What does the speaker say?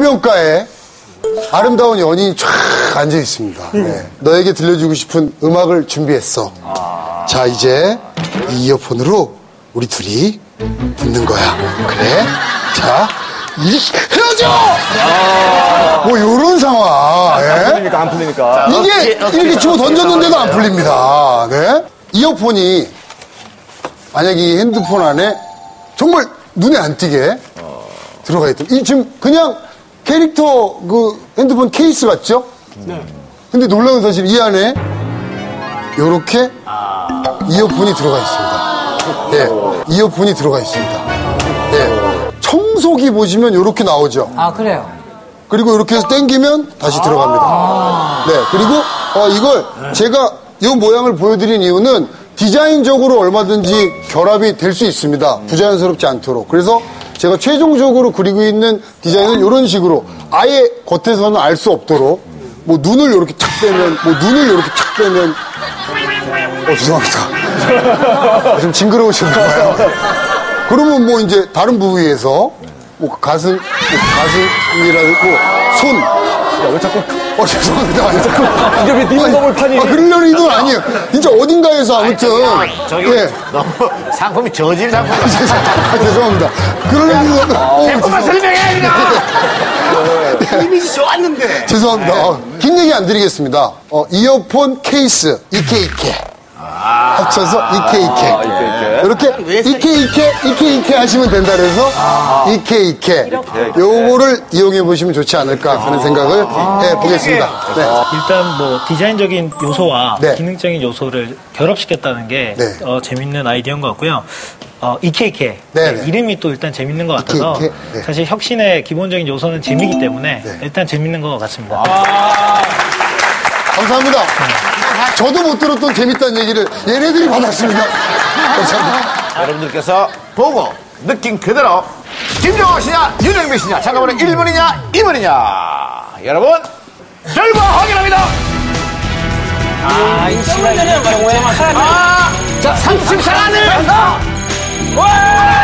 해변가에 아름다운 연인이 쫙 앉아 있습니다. 네. 너에게 들려주고 싶은 음악을 준비했어. 자, 이제 이 이어폰으로 우리 둘이 듣는 거야. 그래? 자, 이, 헤어져! 뭐, 요런 상황. 예? 풀리니까 안 풀리니까. 이게 이렇게 집어 던졌는데도 안 풀립니다. 네? 이어폰이 만약에 이 핸드폰 안에 정말 눈에 안 띄게 들어가 있다. 이 지금 그냥 캐릭터 그 핸드폰 케이스 같죠? 네. 근데 놀라운 사실 이 안에 이렇게 이어폰이 들어가 있습니다. 네, 이어폰이 들어가 있습니다. 네, 청소기 보시면 이렇게 나오죠. 아, 그래요? 그리고 이렇게 해서 당기면 다시 들어갑니다. 네, 그리고 어, 이걸 제가 이 모양을 보여드린 이유는 디자인적으로 얼마든지 결합이 될 수 있습니다. 부자연스럽지 않도록. 그래서 제가 최종적으로 그리고 있는 디자인은 이런 식으로 아예 겉에서는 알 수 없도록 뭐 눈을 이렇게 탁 빼면 뭐 눈을 이렇게 탁 빼면 어 죄송합니다. 좀 징그러우신가 봐요. 그러면 뭐 이제 다른 부위에서 뭐 가슴, 뭐 가슴이라고 손. 야, 왜 자꾸 어 죄송합니다. 왜 자꾸 이게 왜 딩동을 파니? 아, 그러려는 의도는 아니에요. 진짜 어딘가에서 아무튼 저기 예. 너무 상품이 저질 상품. 아, 죄송합니다. 그러려는 의도는 어, 제품만 설명해 그냥. 이미지 좋았는데. 죄송합니다. 어, 긴 얘기 안 드리겠습니다. 어, 이어폰 케이스 이케이케 합쳐서 이케 이케 이렇게 이케 이케 이케 이케 하시면 된다 그래서 이케 이케 요거를 이용해 보시면 좋지 않을까 하는 생각을 해 보겠습니다. 네. 일단 뭐 디자인적인 요소와 네. 기능적인 요소를 결합시켰다는 게 네. 어, 재밌는 아이디어인 것 같고요. 어, EKK 네, 네. 이름이 또 일단 재밌는 것 같아서 EKK, 네. 사실 혁신의 기본적인 요소는 재미이기 때문에 일단 재밌는 것 같습니다. 감사합니다. 저도 못 들었던 재밌다는 얘기를 얘네들이 받았습니다. 감사합니다. 여러분들께서 보고 느낀 그대로 김정호 씨냐 윤영민 씨냐 잠깐만요 1번이냐 2번이냐 여러분 결과 확인합니다. 아, 이 시간이 경우에 사람이 아, 자 34를 와!